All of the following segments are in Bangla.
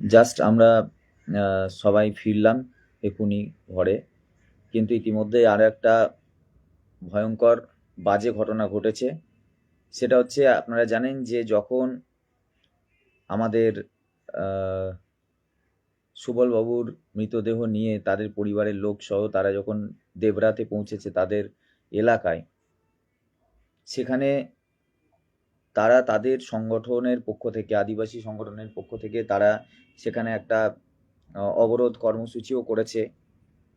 জাস্ট আমরা সবাই ফিরলাম এখুনি ঘরে। কিন্তু ইতিমধ্যে আরও একটা ভয়ঙ্কর বাজে ঘটনা ঘটেছে। সেটা হচ্ছে আপনারা জানেন যে যখন আমাদের সুবলবাবুর মৃতদেহ নিয়ে তাদের পরিবারের লোক সহ তারা যখন দেবরাতে পৌঁছেছে তাদের এলাকায়, সেখানে তারা তাদের সংগঠনের পক্ষ থেকে, আদিবাসী সংগঠনের পক্ষ থেকে তারা সেখানে একটা অবরোধ কর্মসূচিও করেছে।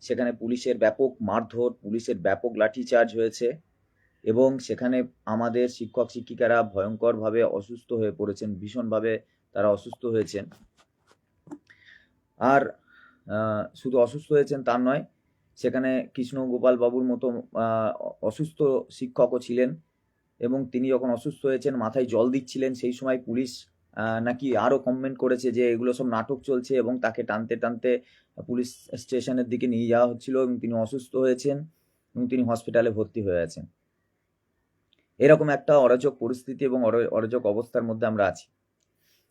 সেখানে পুলিশের ব্যাপক মারধর, পুলিশের ব্যাপক লাঠিচার্জ হয়েছে এবং সেখানে আমাদের শিক্ষক শিক্ষিকারা ভয়ঙ্করভাবে অসুস্থ হয়ে পড়েছেন, ভীষণভাবে তারা অসুস্থ হয়েছেন। আর শুধু অসুস্থ হয়েছেন তার নয়, সেখানে কৃষ্ণ গোপাল বাবুর মতো অসুস্থ শিক্ষকও ছিলেন। এবং তিনি যখন অসুস্থ হয়েছেন, মাথায় জল দিচ্ছিলেন, সেই সময় পুলিশ নাকি আরও কমেন্ট করেছে যে এগুলো সব নাটক চলছে এবং তাকে টানতে টানতে পুলিশ স্টেশনের দিকে নিয়ে যাওয়া হচ্ছিল এবং তিনি অসুস্থ হয়েছেন এবং তিনি হসপিটালে ভর্তি হয়ে আছেন। এরকম একটা অরাজক পরিস্থিতি এবং অরা- অরাজক অবস্থার মধ্যে আমরা আছি।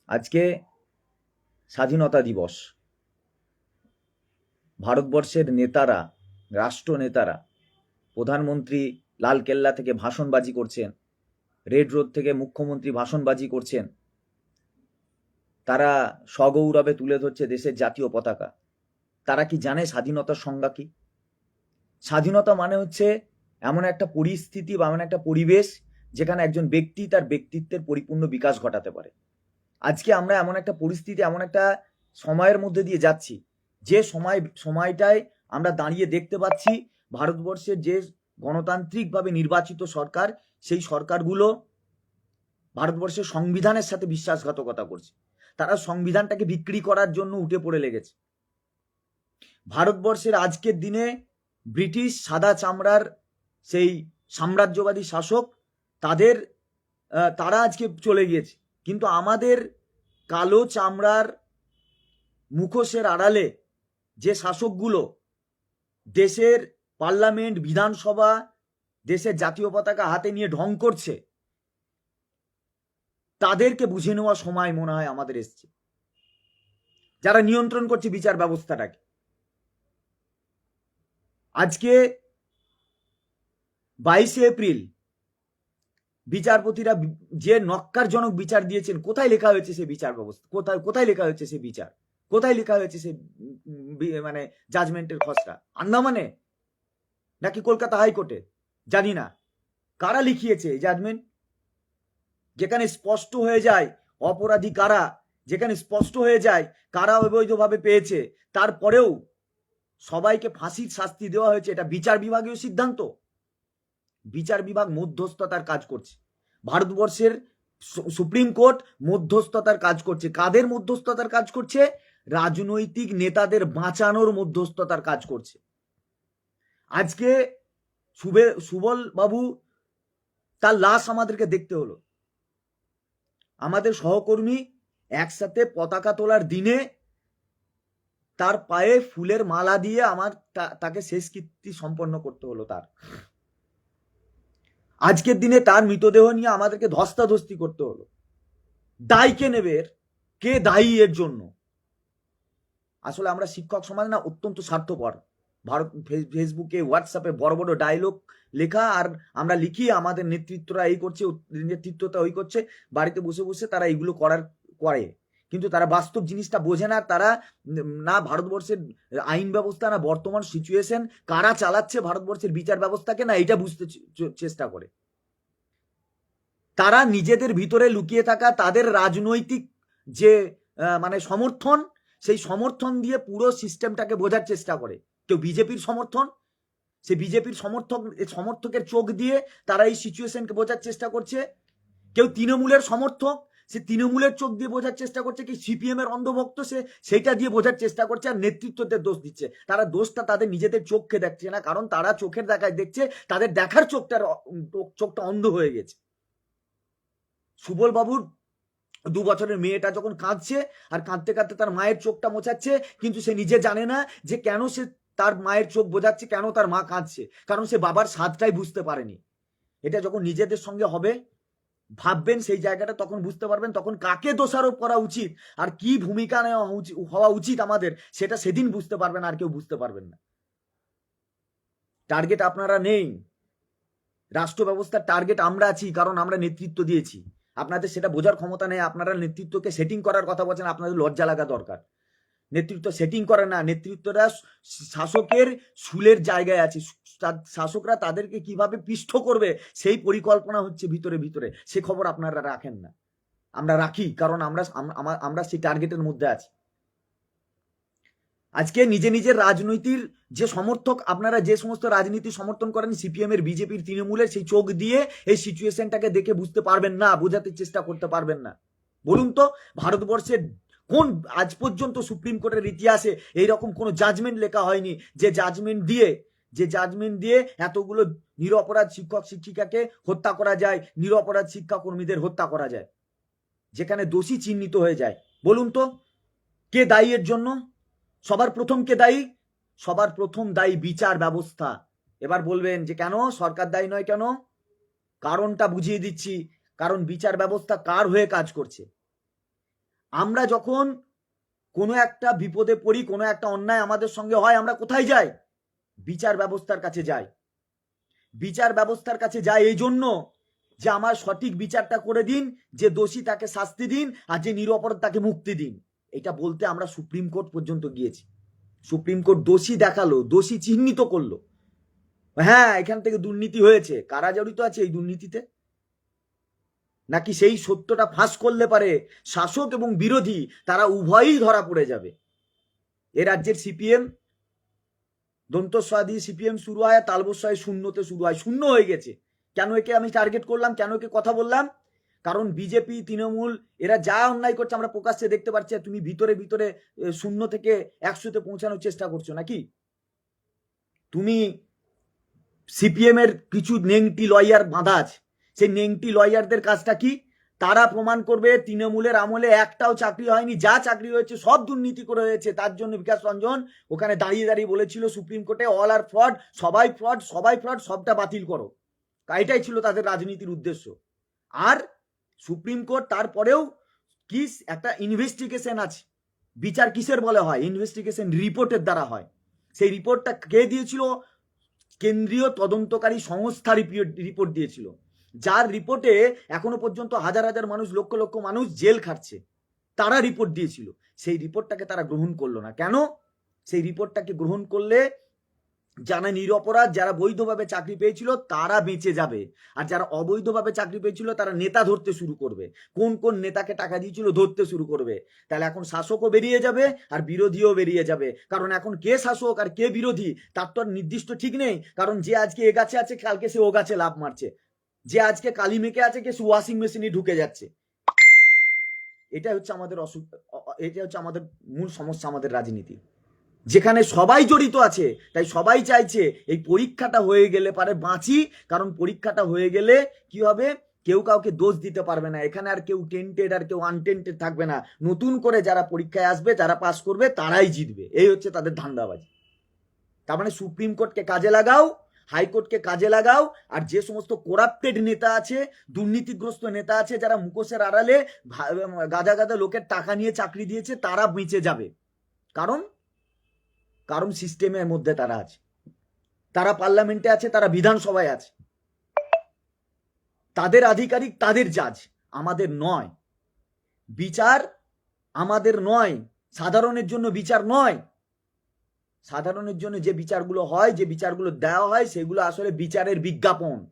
আজকে স্বাধীনতা দিবস। ভারতবর্ষের নেতারা রাষ্ট্র নেতারা প্রধানমন্ত্রী লাল কেল্লা থেকে ভাষণবাজি করছেন। রেড রোড থেকে মুখ্যমন্ত্রী ভাষণবাজি করছেন। তারা সগৌরবে তুলে ধরছে দেশের জাতীয় পতাকা। তারা কি জানে স্বাধীনতার সংজ্ঞা কি? স্বাধীনতা মানে হচ্ছে এমন একটা পরিস্থিতি বা এমন একটা পরিবেশ যেখানে একজন ব্যক্তি তার ব্যক্তিত্বের পরিপূর্ণ বিকাশ ঘটাতে পারে। আজকে আমরা এমন একটা পরিস্থিতি, এমন একটা সময়ের মধ্যে দিয়ে যাচ্ছি, যে সময়, সময়টায় আমরা দাঁড়িয়ে দেখতে পাচ্ছি ভারতবর্ষের যে গণতান্ত্রিকভাবে নির্বাচিত সরকার সেই সরকারগুলো ভারতবর্ষের সংবিধানের সাথে বিশ্বাসঘাতকতা করছে। তারা সংবিধানটাকে বিক্রি করার জন্য উঠে পড়ে লেগেছে। ভারতবর্ষের আজকের দিনে ব্রিটিশ সাদা চামড়ার সেই সাম্রাজ্যবাদী শাসক তাদের তারা আজকে চলে গিয়েছে। কিন্তু আমাদের কালো চামড়ার মুখোশের আড়ালে যে শাসকগুলো দেশের পার্লামেন্ট, বিধানসভা দেশের জাতীয় পতাকা হাতে নিয়ে ঢং করছে। তাদেরকে বুঝে নেওয়া সময় মনে হয় আমাদের এসছে। যারা নিয়ন্ত্রণ করছে বিচার ব্যবস্থাটাকে। আজকে বাইশে এপ্রিল বিচারপতিরা যে নক্কারজনক বিচার দিয়েছেন, কোথায় লেখা হয়েছে সে বিচার ব্যবস্থা? কোথায় কোথায় লেখা হয়েছে সে বিচার? কোথায় লেখা হয়েছে সে মানে জাজমেন্টের খসড়া? আন্দামানে? নাকি কলকাতা হাইকোর্টে? জানি না। কারা লিখিয়েছে জাজমেন্ট যেখানে স্পষ্ট হয়ে যায় অপরাধী কারা, যেখানে স্পষ্ট হয়ে যায় কারা অবৈধভাবে পেয়েছে, তারপরেও সবাইকে ফাঁসির শাস্তি দেওয়া হয়েছে, এটা বিচার বিভাগীয় সিদ্ধান্ত। বিচার বিভাগ মধ্যস্থতার কাজ করছে। ভারতবর্ষের সুপ্রিম কোর্ট মধ্যস্থতার কাজ করছে। কাদের মধ্যস্থতার কাজ করছে? রাজনৈতিক নেতাদের বাঁচানোর মধ্যস্থতার কাজ করছে। আজকে সুবে সুবল বাবু তার লাশ আমাদেরকে দেখতে হলো। আমাদের সহকর্মী একসাথে পতাকা তোলার দিনে তার পায়ে ফুলের মালা দিয়ে আমার তাকে শেষ কীর্তি সম্পন্ন করতে হলো তার। আজকের দিনে তার মৃতদেহ নিয়ে আমাদেরকে ধস্তাধস্তি করতে হলো। দায় কে নেবে কে দায়ী এর জন্য? আসলে আমরা শিক্ষক সমাজ না অত্যন্ত স্বার্থপর। ভারত ফেসবুকে হোয়াটসঅ্যাপে বড় বড় ডায়লগ লেখা আর আমরা লিখি, আমাদের নেতৃত্বরা এই করছে নেতৃত্বটা ওই করছে, বাড়িতে বসে বসে তারা এইগুলো করার, করে। কিন্তু তারা বাস্তব জিনিসটা বোঝে না, তারা না ভারতবর্ষের আইন ব্যবস্থা, না বর্তমান সিচুয়েশন কারা চালাচ্ছে ভারতবর্ষের বিচার ব্যবস্থাকে, না এটা বুঝতে চেষ্টা করে। তারা নিজেদের ভিতরে লুকিয়ে থাকা, তাদের রাজনৈতিক যে মানে সমর্থন, সেই সমর্থন দিয়ে পুরো সিস্টেমটাকে বোঝার চেষ্টা করে। কেউ বিজেপির সমর্থন? সে বিজেপির সমর্থক সমর্থকের চোখ দিয়ে তারা এই সিচুয়েশনকে বোঝার চেষ্টা করছে? কেউ তৃণমূলের সমর্থক? সে তৃণমূলের চোখ দিয়ে বোঝার চেষ্টা করছে কি সিপিএম এর অন্ধভক্ত সে সেইটা দিয়ে বোঝার চেষ্টা করছে আর নেতৃত্বদের দোষ দিচ্ছে? তারা দোষটা তাদের নিজেদের চোখকে দেখছে না, কারণ তারা চোখের দেখায় দেখছে তাদের দেখার চোখটার চোখটা অন্ধ হয়ে গেছে। সুবল বাবুর দু বছরের মেয়েটা যখন কাঁদছে আর কাঁদতে কাঁদতে তার মায়ের চোখটা মোছাচ্ছে, কিন্তু সে নিজে জানে না যে কেন সে তার মায়ের চোখ বোঝাচ্ছে কেন তার মা কাঁদছে। কারণ সে বাবার স্বাদটাই বুঝতে পারেনি। এটা যখন নিজেদের সঙ্গে হবে, ভাববেন সেই জায়গাটা, তখন বুঝতে পারবেন তখন কাকে দোষারোপ করা উচিত আর কি ভূমিকা নেওয়া হওয়া উচিত আমাদের, সেটা সেদিন বুঝতে পারবেন আর কেউ বুঝতে পারবেন না। টার্গেট আপনারা নেই। রাষ্ট্র ব্যবস্থার টার্গেট আমরা আছি, কারণ আমরা নেতৃত্ব দিয়েছি। আপনাদের সেটা বোঝার ক্ষমতা নেই, আপনারা নেতৃত্বকে সেটিং করার কথা বলছেন, আপনাদের লজ্জা লাগা দরকার। নেতৃত্ব সেটিং করে না, নেতৃত্বরা শাসকের সুলের জায়গায় আছে। শাসকরা তাদেরকে কীভাবে পিষ্ঠ করবে, সেই পরিকল্পনা হচ্ছে ভিতরে ভিতরে। সে খবর আপনারা রাখেন না। আমরা রাখি, কারণ আমরা আমরা সেই টার্গেটের মধ্যে আছি। আজকে নিজে নিজের রাজনৈতিক যে সমর্থক, আপনারা যে সমস্ত রাজনীতি সমর্থন করেন সিপিএম এর বিজেপির তৃণমূলের, সেই চোখ দিয়ে এই সিচুয়েশনটাকে দেখে বুঝতে পারবেন না, বোঝাতে চেষ্টা করতে পারবেন না। বলুন তো, ভারতবর্ষের কোন আজ পর্যন্ত সুপ্রিম কোর্টের ইতিহাসে এইরকম কোনো জাজমেন্ট লেখা হয়নি যে জাজমেন্ট দিয়ে, যে জাজমেন্ট দিয়ে এতগুলো নিরপরাধ শিক্ষক, শিক্ষিকাকে হত্যা করা যায়, নিরপরাধ শিক্ষাকর্মীদের হত্যা করা যায়, যেখানে দোষী চিহ্নিত হয়ে যায়। বলুন তো, কে দায়ী এর জন্য? সবার প্রথম কে দায়ী? সবার প্রথম দায়ী বিচার ব্যবস্থা। এবার বলবেন যে কেন? সরকার দায়ী নয় কেন? কারণটা বুঝিয়ে দিচ্ছি। কারণ বিচার ব্যবস্থা কার হয়ে কাজ করছে? আমরা যখন কোনো একটা বিপদে পড়ি, কোনো একটা অন্যায় আমাদের সঙ্গে হয়, আমরা কোথায় যাই? বিচার ব্যবস্থার কাছে যাই। বিচার ব্যবস্থার কাছে যাই এই জন্য যে আমার সঠিক বিচারটা করে দিন, যে দোষী তাকে শাস্তি দিন, আর যে নিরপরাধ তাকে মুক্তি দিন। এটা বলতে আমরা সুপ্রিম কোর্ট পর্যন্ত গিয়েছি। সুপ্রিম কোর্ট দোষী দেখাল, দোষী চিহ্নিত করল। হ্যাঁ এখান থেকে দুর্নীতি হয়েছে। কারা জড়িত আছে এই দুর্নীতিতে? নাকি সেই সত্যটা ফাঁস করলে পারে শাসক এবং বিরোধী, তারা উভয়ই ধরা পড়ে যাবে। এ রাজ্যের সিপিএম দন্তস্বয়া দিয়ে সিপিএম শুরু হয় আর তালবস্বয় শূন্যতে শুরু হয়। শূন্য হয়ে গেছে। কেন একে আমি টার্গেট করলাম? কেন একে কথা বললাম? কারণ বিজেপি, তৃণমূল, এরা যা অন্যায় করছে আমরা প্রকাশ্যে দেখতে পাচ্ছি তুমি ভিতরে ভিতরে শূন্য থেকে একশোতে পৌঁছানোর চেষ্টা করছ নাকি? তুমি সিপিএম এর কিছু নেংটি লয়ার বাঁধা আছে। সেই নেংটি লয়ারদের কাজটা কি? তারা প্রমাণ করবে, তৃণমূলের আমলে একটাও চাকরি হয়নি, যা চাকরি হয়েছে সব দুর্নীতি করে হয়েছে। তার জন্য বিকাশ রঞ্জন ওখানে দাঁড়িয়ে দাঁড়িয়ে বলেছিল, সুপ্রিম কোর্টে অল আর ফ্রড সবাই ফ্রড সবাই ফ্রড সবটা বাতিল করো। এটাই ছিল তাদের রাজনীতির উদ্দেশ্য। আর সুপ্রিম কোর্ট তারপরেও কি, একটা ইনভেস্টিগেশন আছে। বিচার কিসের বলে হয়? ইনভেস্টিগেশন রিপোর্টের দ্বারা হয়। সেই রিপোর্টটা কে দিয়েছিল? কেন্দ্রীয় তদন্তকারী সংস্থা রিপোর্ট দিয়েছিল। যার রিপোর্টে এখনও পর্যন্ত হাজার হাজার মানুষ, লক্ষ লক্ষ মানুষ জেল খাটছে, তারা রিপোর্ট দিয়েছিল। সেই রিপোর্টটাকে তারা গ্রহণ করল না। কেন? সেই রিপোর্টটাকে গ্রহণ করলে যারা নিরপরাধ, যারা বৈধভাবে চাকরি পেয়েছিল, তারা বেঁচে যাবে। আর যারা অবৈধভাবে চাকরি পেয়েছিল, তারা নেতা ধরতে শুরু করবে। কোন কোন নেতাকে টাকা দিয়েছিল, ধরতে শুরু করবে। তাহলে এখন শাসকও বেরিয়ে যাবে আর বিরোধীও বেরিয়ে যাবে। কারণ এখন কে শাসক আর কে বিরোধী, তার তো আর নির্দিষ্ট ঠিক নেই। কারণ যে আজকে এ গাছে আছে, কালকে সে ও গাছে লাভ মারছে। যে আজকে কালি মেখে আছে কে ওয়াশিং মেশিনে ঢুকে যাচ্ছে। এটা হচ্ছে আমাদের অসুখ এটা হচ্ছে আমাদের মূল সমস্যা আমাদের রাজনীতি। যেখানে সবাই জড়িত আছে, তাই সবাই চাইছে এই পরীক্ষাটা হয়ে গেলে পারে বাঁচি, কারণ পরীক্ষাটা হয়ে গেলে কি হবে? কেউ কাউকে দোষ দিতে পারবে না। এখানে আর কেউ টেন্টেড আর কেউ আনটেন্টেড থাকবে না। নতুন করে যারা পরীক্ষায় আসবে, যারা পাস করবে, তারাই জিতবে। এই হচ্ছে তাদের ধান্দাবাজি। তার মানে সুপ্রিম কোর্টকে কাজে লাগাও হাইকোর্টকে কাজে লাগাও, আর যে সমস্ত করাপ্টেড নেতা আছে, দুর্নীতিগ্রস্ত নেতা আছে, যারা মুখোশের আড়ালে গাদা গাদা লোকের টাকা নিয়ে চাকরি দিয়েছে, তারা বেঁচে যাবে। কারণ? কারণ সিস্টেমের মধ্যে তারা আছে। তারা পার্লামেন্টে আছে, তারা বিধানসভায় আছে। তাদের আধিকারিক তাদের জাজ, আমাদের নয়। বিচার আমাদের নয়। সাধারণের জন্য বিচার নয়। সাধারণের জন্য যে বিচারগুলো হয়, যে বিচারগুলো দেওয়া হয়, সেগুলো আসলে বিচারের বিজ্ঞাপন।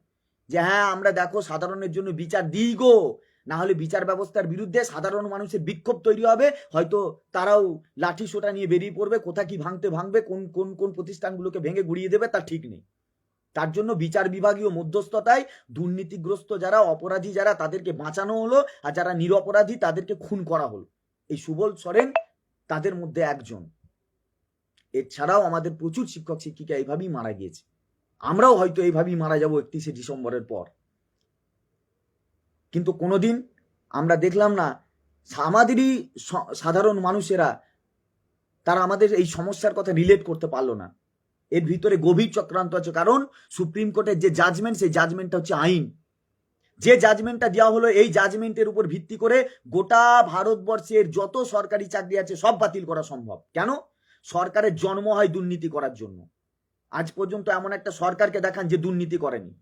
যে হ্যাঁ আমরা দেখো সাধারণের জন্য বিচার দিই গো। না হলে বিচার ব্যবস্থার বিরুদ্ধে সাধারণ মানুষের বিক্ষোভ তৈরি হবে। হয়তো তারাও লাঠি সোটা নিয়ে বেরিয়ে পড়বে, কোথা কি ভাঙতে ভাঙবে, কোন কোন কোন প্রতিষ্ঠানগুলোকে ভেঙে গুড়িয়ে দেবে তা ঠিক নেই। তার জন্য বিচার বিভাগীয় মধ্যস্থতায় দুর্নীতিগ্রস্ত যারা, অপরাধী যারা, তাদেরকে বাঁচানো হলো আর যারা নিরপরাধী, তাদেরকে খুন করা হলো। এই সুবল সরেন, তাদের মধ্যে একজন। এছাড়াও আমাদের প্রচুর শিক্ষক শিক্ষিকা এইভাবেই মারা গিয়েছে। আমরাও হয়তো এইভাবেই মারা যাব একত্রিশে ডিসেম্বরের পর। কিন্তু কোনোদিন আমরা দেখলাম না, আমাদেরই সাধারণ মানুষেরা তারা আমাদের এই সমস্যার কথা রিলেট করতে পারল না। এর ভিতরে গভীর চক্রান্ত আছে। কারণ সুপ্রিম কোর্টের যে জাজমেন্ট সেই জাজমেন্টটা হচ্ছে আইন। যে জাজমেন্টটা দেওয়া হলো, এই জাজমেন্টের উপর ভিত্তি করে গোটা ভারতবর্ষের যত সরকারি চাকরি আছে, সব বাতিল করা সম্ভব। কেন? সরকারের জন্ম হয় দুর্নীতি করার জন্য। আজ পর্যন্ত এমন একটা সরকারকে দেখান যে দুর্নীতি করেনি।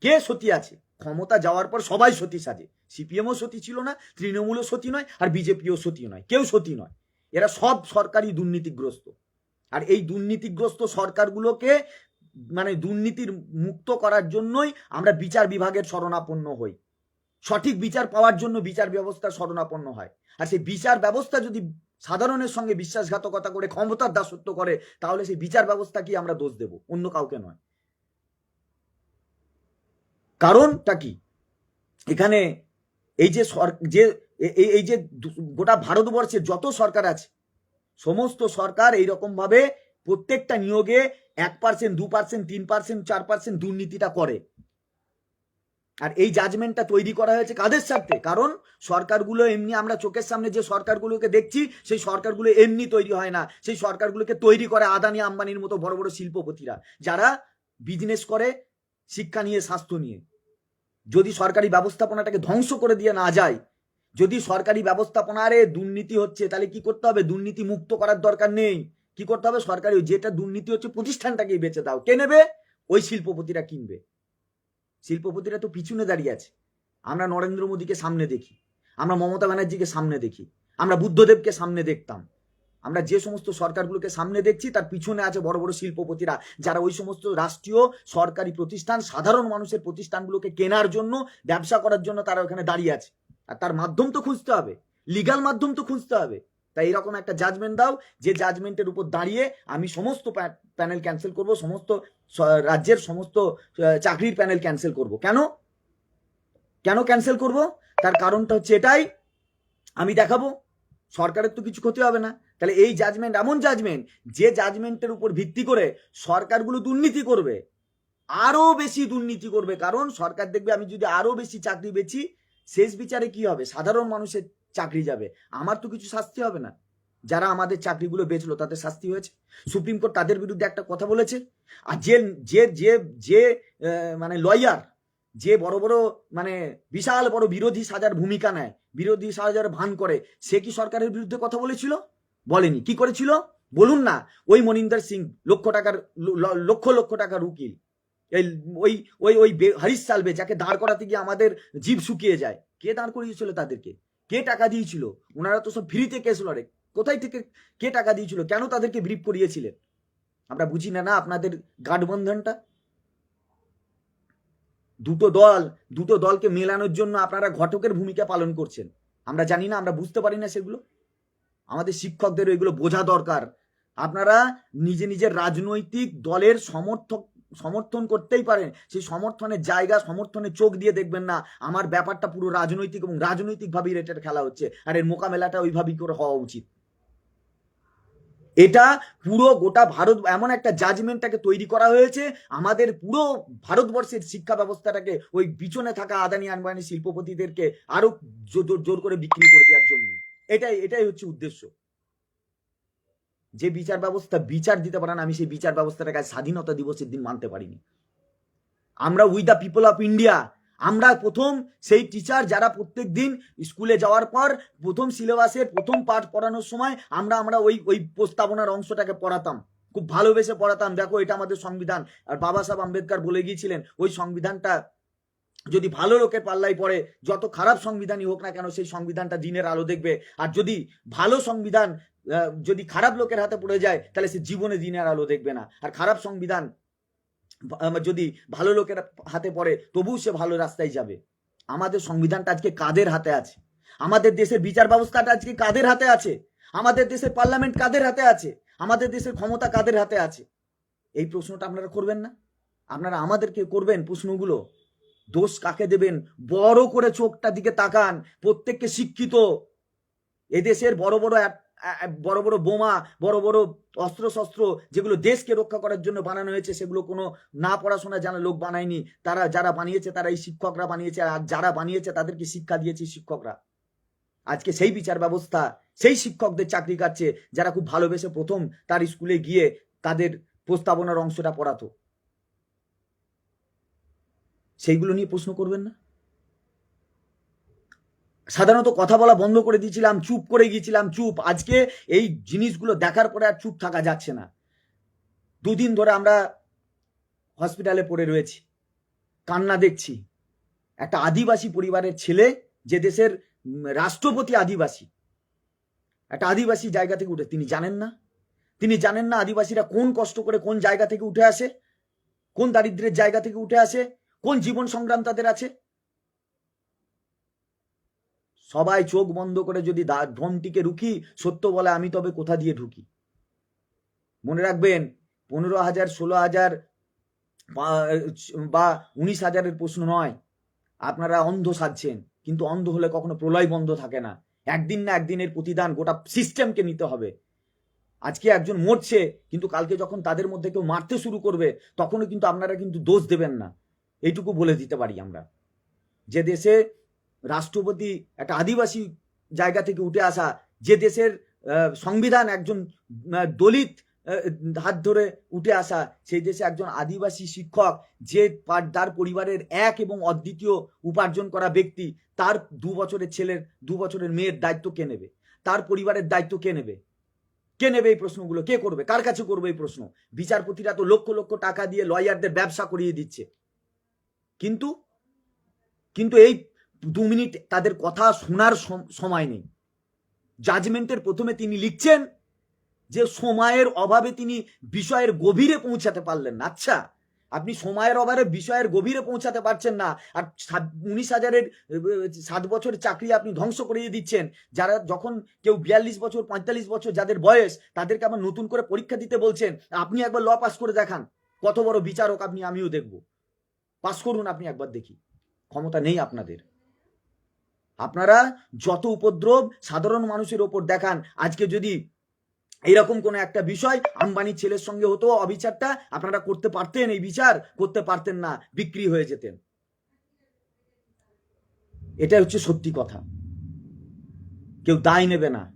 কে সতী আছে? ক্ষমতা যাওয়ার পর সবাই সতী সাজে। সিপিএমও সতী ছিল না, তৃণমূলও সতী নয়, আর বিজেপিও সতী নয়। কেউ সতী নয়। এরা সব সরকারি দুর্নীতিগ্রস্ত। আর এই দুর্নীতিগ্রস্ত সরকারগুলোকে মানে দুর্নীতির মুক্ত করার জন্যই আমরা বিচার বিভাগের শরণাপন্ন হই। সঠিক বিচার পাওয়ার জন্য বিচার ব্যবস্থা শরণাপন্ন হয়। আর সেই বিচার ব্যবস্থা যদি সাধারণের সঙ্গে বিশ্বাসঘাতকতা করে ক্ষমতার দাসত্ব করে, তাহলে সেই বিচার ব্যবস্থা কি আমরা দোষ দেব, অন্য কাউকে নয়। কারণটা কি? এখানে এই যে যে এই- যে গোটা ভারতবর্ষের যত সরকার আছে, সমস্ত সরকার এইরকম ভাবে প্রত্যেকটা নিয়োগে এক পার্সেন্ট দু পার্সেন্ট তিন পার্সেন্ট চার পার্সেন্ট দুর্নীতিটা করে। আর এই জাজমেন্টটা তৈরি করা হয়েছে কাদের স্বার্থে? কারণ সরকারগুলো এমনি, আমরা চোখের সামনে যে সরকারগুলোকে দেখছি, সেই সরকারগুলো এমনি তৈরি হয় না। সেই সরকারগুলোকে তৈরি করে আদানি আম্বানির মতো বড় বড় শিল্পপতিরা, যারা বিজনেস করে শিক্ষা নিয়ে, স্বাস্থ্য নিয়ে। যদি সরকারি ব্যবস্থাপনাটাকে ধ্বংস করে দিয়ে না যায়, যদি সরকারি ব্যবস্থাপনারে দুর্নীতি হচ্ছে, তাহলে কি করতে হবে? দুর্নীতি মুক্ত করার দরকার নেই। কি করতে হবে? সরকারি যেটা দুর্নীতি হচ্ছে, প্রতিষ্ঠানটাকেই বেঁচে দাও। কে নেবে? ওই শিল্পপতিরা কিনবে। শিল্পপতিরা তো পিছনে দাঁড়িয়ে আছে। আমরা নরেন্দ্র মোদীকে সামনে দেখি, আমরা মমতা ব্যানার্জিকে সামনে দেখি, আমরা বুদ্ধদেবকে সামনে দেখতাম। আমরা যে সমস্ত সরকারগুলোকে সামনে দেখছি, তার পিছনে আছে বড় বড় শিল্পপতিরা, যারা ওই সমস্ত রাষ্ট্রীয় সরকারি প্রতিষ্ঠান, সাধারণ মানুষের প্রতিষ্ঠানগুলোকে কেনার জন্য, ব্যবসা করার জন্য তারা ওখানে দাঁড়িয়ে আছে। আর তার মাধ্যম তো খুঁজতে হবে লিগাল মাধ্যম তো খুঁজতে হবে। তাই এরকম একটা জাজমেন্ট দাও, যে জাজমেন্টের উপর দাঁড়িয়ে আমি সমস্ত প্যানেল ক্যান্সেল করব, সমস্ত রাজ্যের সমস্ত চাকরির প্যানেল ক্যান্সেল করব। কেন? কেন ক্যান্সেল করব? তার কারণটা হচ্ছে এটাই, আমি দেখাবো। সরকারের তো কিছু ক্ষতি হবে না। তাহলে এই জাজমেন্ট এমন জাজমেন্ট যে জাজমেন্টের উপর ভিত্তি করে সরকারগুলো দুর্নীতি করবে। আরও বেশি দুর্নীতি করবে। কারণ সরকার দেখবে, আমি যদি আরও বেশি চাকরি বেছি শেষ বিচারে কি হবে? সাধারণ মানুষের চাকরি যাবে। আমার তো কিছু শাস্তি হবে না। যারা আমাদের চাকরিগুলো বেচলো, তাদের শাস্তি হয়েছে। সুপ্রিম কোর্ট তাদের বিরুদ্ধে একটা কথা বলেছে। আর যে যে যে যে মানে লয়ার যে বড় বড় মানে বিশাল বড় বিরোধী সাজার ভূমিকা নেয়, বিরোধী সাজার ভান করে, সে কি সরকারের বিরুদ্ধে কথা বলেছিল? বলেনি। কি করেছিল? বলুন না, ওই মনিন্দর সিং, লক্ষ টাকার লক্ষ লক্ষ টাকার উকিল। এই, ওই ওই ওই হরিশ সালবে যাকে দাঁড় করাতে গিয়ে আমাদের জীব শুকিয়ে যায়। কে দাঁড় করিয়েছিল তাদেরকে? কে টাকা দিয়েছিল? ওনারা তো সব ফ্রিতে কেস লড়ে। কোথায় থেকে কে টাকা দিয়েছিল? কেন তাদেরকে ব্রিফ করিয়েছিলেন? আমরা বুঝি না না, আপনাদের গাঠবন্ধনটা দুটো দল, দুটো দলকে মেলানোর জন্য আপনারা ঘটকের ভূমিকা পালন করছেন। আমরা জানি না, আমরা বুঝতে পারি না সেগুলো। আমাদের শিক্ষকদের এগুলো বোঝা দরকার। আপনারা নিজে নিজের রাজনৈতিক দলের সমর্থক সমর্থন করতেই পারেন, সেই সমর্থনের জায়গা, সমর্থনের চোখ দিয়ে দেখবেন না, আমার ব্যাপারটা পুরো রাজনৈতিক এবং রাজনৈতিকভাবেই রেটের খেলা হচ্ছে, আর এর মোকাবেলাটা ওইভাবেই করে হওয়া উচিত। এটা পুরো গোটা ভারত, এমন একটা জাজমেন্টটাকে তৈরি করা হয়েছে, আমাদের পুরো ভারতবর্ষের শিক্ষা ব্যবস্থাটাকে ওই পিছনে থাকা আদানি আনবানি শিল্পপতিদেরকে আরও জোর করে বিক্রি করে দেওয়ার জন্য। এটাই এটাই হচ্ছে উদ্দেশ্য। যে বিচার ব্যবস্থা, বিচার দিতে পারে না আমি সেই বিচার ব্যবস্থাটাকে স্বাধীনতা দিবসের দিন মানতে পারিনি। আমরা we the people of India আমরা প্রথম সেই টিচার যারা প্রত্যেক দিন স্কুলে যাওয়ার পর প্রথম সিলেবাসের প্রথম পাঠ পড়ানোর সময় আমরা আমরা ওই ওই প্রস্তাবনার অংশটাকে পড়াতাম। খুব ভালোবেসে পড়াতাম। দেখো, এটা আমাদের সংবিধান। আর বাবা সাহেব আম্বেদকর বলে গিয়েছিলেন, ওই সংবিধানটা যদি ভালো লোকের পাল্লাই পড়ে, যত খারাপ সংবিধানই হোক না কেন, সেই সংবিধানটা দিনের আলো দেখবে। আর যদি ভালো সংবিধান যদি খারাপ লোকের হাতে পড়ে যায়, তাহলে সে জীবনে দিনের আলো দেখবে না। আর খারাপ সংবিধান যদি ভালো লোকের হাতে পড়ে, তবুও সে ভালো রাস্তায় যাবে। আমাদের সংবিধানটা আজকে কাদের হাতে আছে? আমাদের দেশের বিচার ব্যবস্থাটা আজকে কাদের হাতে আছে? আমাদের দেশের পার্লামেন্ট কাদের হাতে আছে? আমাদের দেশের ক্ষমতা কাদের হাতে আছে? এই প্রশ্নটা আপনারা করবেন না? আপনারা আমাদেরকে করবেন প্রশ্নগুলো? দোষ কাকে দেবেন? বড় করে চোখটা দিকে তাকান, প্রত্যেককে শিক্ষিত। এদেশের বড় বড় বড় বড় বোমা, বড় বড় অস্ত্র শস্ত্র যেগুলো দেশকে রক্ষা করার জন্য বানানো হয়েছে, সেগুলো কোনো না পড়াশোনা জানা লোক বানায়নি, তারা যারা বানিয়েছে তারা এই শিক্ষকরা বানিয়েছে, আর যারা বানিয়েছে তাদেরকে শিক্ষা দিয়েছে শিক্ষকরা। আজকে সেই বিচার ব্যবস্থা, সেই শিক্ষকদের চাকরি কাটছে, যারা খুব ভালোবেসে প্রথম তার স্কুলে গিয়ে তাদের প্রস্তাবনার অংশটা পড়াতো। সেইগুলো নিয়ে প্রশ্ন করবেন না? সাধারণত কথা বলা বন্ধ করে দিয়েছিলাম, চুপ করে গিয়েছিলাম, চুপ। আজকে এই জিনিসগুলো দেখার পরে আর চুপ থাকা যাচ্ছে না। দুদিন ধরে আমরা হসপিটালে পড়ে রয়েছি, কান্না দেখছি। একটা আদিবাসী পরিবারের ছেলে, যে দেশের রাষ্ট্রপতি আদিবাসী, একটা আদিবাসী জায়গা থেকে উঠে, তিনি জানেন না? তিনি জানেন না আদিবাসীরা কোন কষ্ট করে কোন জায়গা থেকে উঠে আসে? কোন দারিদ্রের জায়গা থেকে উঠে আসে? কোন জীবন সংগ্রাম তাদের আছে? সবাই চোখ বন্ধ করে যদি ভ্রমটিকে রুখি, সত্য বলে আমি তবে কোথা দিয়ে ঢুকি? মনে রাখবেন, পনেরো হাজার, ষোলো হাজার বা উনিশ হাজারের প্রশ্ন নয়। আপনারা অন্ধ সাজছেন, কিন্তু অন্ধ হলে কখনো প্রলয় বন্ধ থাকে না। একদিন না একদিনের প্রতিদান, গোটা সিস্টেমকে নিতে হবে। আজকে একজন মরছে, কিন্তু কালকে যখন তাদের মধ্যে কেউ মারতে শুরু করবে, তখনও কিন্তু আপনারা কিন্তু দোষ দেবেন না। এইটুকু বলে দিতে পারি আমরা। যে দেশে রাষ্ট্রপতি একটা আদিবাসী জায়গা থেকে উঠে আসা, যে দেশের সংবিধান একজন দলিত হাত ধরে উঠে আসা, সেই দেশে একজন আদিবাসী শিক্ষক, যে তার পরিবারের এক এবং অদ্বিতীয় উপার্জন করা ব্যক্তি, তার দু বছরের ছেলের, দু বছরের মেয়ের দায়িত্ব কে নেবে? তার পরিবারের দায়িত্ব কে নেবে? কে নেবে এই প্রশ্নগুলো? কে করবে? কার কাছে করবে এই প্রশ্ন? বিচারপতিরা তো লক্ষ লক্ষ টাকা দিয়ে লয়ারদের ব্যবসা করিয়ে দিচ্ছে। কিন্তু কিন্তু এই দু মিনিট তাদের কথা শোনার সম- সময় নেই। জাজমেন্টের প্রথমে তিনি লিখছেন যে, সময়ের অভাবে তিনি বিষয়ের গভীরে পৌঁছাতে পারলেন না। আচ্ছা আপনি সময়ের অভাবে বিষয়ের গভীরে পৌঁছাতে পারছেন না, আর উনিশ হাজারের, সাত বছর চাকরি আপনি ধ্বংস করিয়ে দিচ্ছেন। যারা যখন কেউ বিয়াল্লিশ বছর, পঁয়তাল্লিশ বছর যাদের বয়স, তাদেরকে আবার নতুন করে পরীক্ষা দিতে বলছেন, আপনি একবার ল পাস করে দেখান। কত বড় বিচারক আপনি, আমিও দেখব। পাস করুন আপনি একবার দেখি। ক্ষমতা নেই আপনাদের। আপনারা যত উপদ্রব সাধারণ মানুষের ওপর দেখান, আজকে যদি এইরকম কোনো একটা বিষয় আম্বানির ছেলের সঙ্গে হতো, অবিচারটা আপনারা করতে পারতেন, এই বিচার করতে পারতেন না, বিক্রি হয়ে যেতেন। এটা হচ্ছে সত্যি কথা। কেউ দায় নেবে না।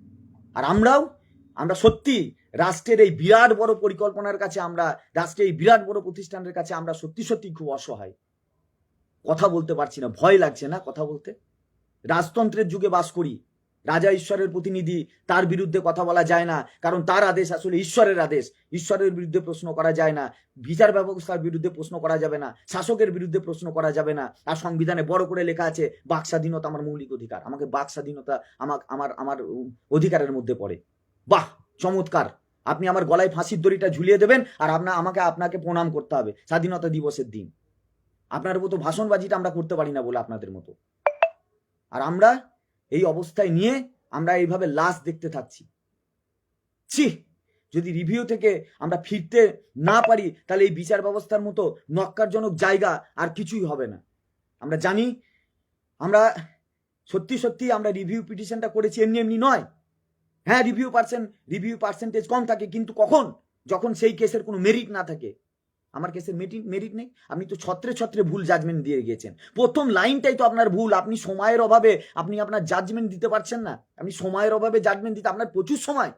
আর আমরাও, আমরা সত্যি রাষ্ট্রের এই বিরাট বড় পরিকল্পনার কাছে আমরা, রাষ্ট্রের এই বিরাট বড় প্রতিষ্ঠানের কাছে আমরা সত্যি সত্যি খুব অসহায়। কথা বলতে পারছি না, ভয় লাগছে না কথা বলতে? রাজতন্ত্রের যুগে বাস করি, রাজা ঈশ্বরের প্রতিনিধি, তার বিরুদ্ধে কথা বলা যায় না, কারণ তার আদেশ আসলে ঈশ্বরের আদেশ। ঈশ্বরের বিরুদ্ধে প্রশ্ন করা যায় না, বিচার ব্যবস্থার বিরুদ্ধে প্রশ্ন করা যাবে না, শাসকের বিরুদ্ধে প্রশ্ন করা যাবে না। আর সংবিধানে বড় করে লেখা আছে, বাক স্বাধীনতা আমার মৌলিক অধিকার। আমাকে বাক স্বাধীনতা আমার আমার আমার অধিকারের মধ্যে পড়ে। বাহ, চমৎকার। আপনি আমার গলায় ফাঁসির দড়িটা ঝুলিয়ে দেবেন আর আপনার আমাকে আপনাকে প্রণাম করতে হবে। স্বাধীনতা দিবসের দিন। আপনার মতো ভাষণবাজিটা আমরা করতে পারি না বলে আপনাদের মতো। আর আমরা এই অবস্থায় নিয়ে আমরা এইভাবে লাশ দেখতে থাকছি। ছি! যদি রিভিউ থেকে আমরা ফিরতে না পারি, তাহলে এই বিচার ব্যবস্থার মতো নক্কারজনক জায়গা আর কিছুই হবে না। আমরা জানি, আমরা সত্যি সত্যি আমরা রিভিউ পিটিশনটা করেছি এমনি এমনি নয়। হ্যাঁ রিভিউ পার্সেন্ট রিভিউ পার্সেন্টেজ কম থাকে, কিন্তু কখন? যখন সেই কেসের কোনো মেরিট না থাকে। আমার কেসের মেরিট মেরিট নেই। আপনি তো ছত্রে ছত্রে ভুল জাজমেন্ট দিয়ে গিয়েছেন। প্রথম লাইনটাই তো আপনার ভুল। আপনি সময়ের অভাবে আপনি আপনার জাজমেন্ট দিতে পারছেন না। আপনি সময়ের অভাবে জাজমেন্ট দিতে, আপনার প্রচুর সময়।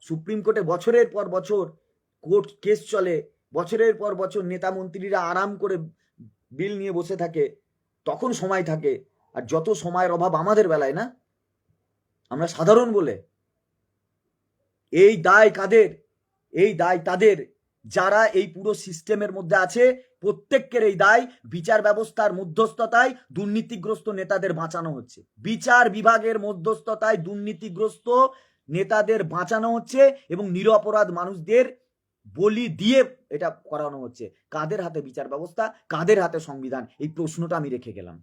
সুপ্রিম কোর্টে বছরের পর বছর কোর্ট কেস চলে। বছরের পর বছর নেতা মন্ত্রীরা আরাম করে বিল নিয়ে বসে থাকে। তখন সময় থাকে। আর যত সময়ের অভাব আমাদের বেলায় না? আমরা সাধারণ বলে। এই দায় কাদের? এই দায় তাদের। যারা এই পুরো সিস্টেমের মধ্যে আছে, প্রত্যেকের এই দায় বিচার ব্যবস্থার মধ্যস্থতায় দুর্নীতিগ্রস্ত নেতাদের বাঁচানো হচ্ছে। বিচার বিভাগের মধ্যস্থতায় দুর্নীতিগ্রস্ত নেতাদের বাঁচানো হচ্ছে এবং নিরপরাধ মানুষদের বলি দিয়ে এটা করানো হচ্ছে। কাদের হাতে বিচার ব্যবস্থা? কাদের হাতে সংবিধান? এই প্রশ্নটা আমি রেখে গেলাম।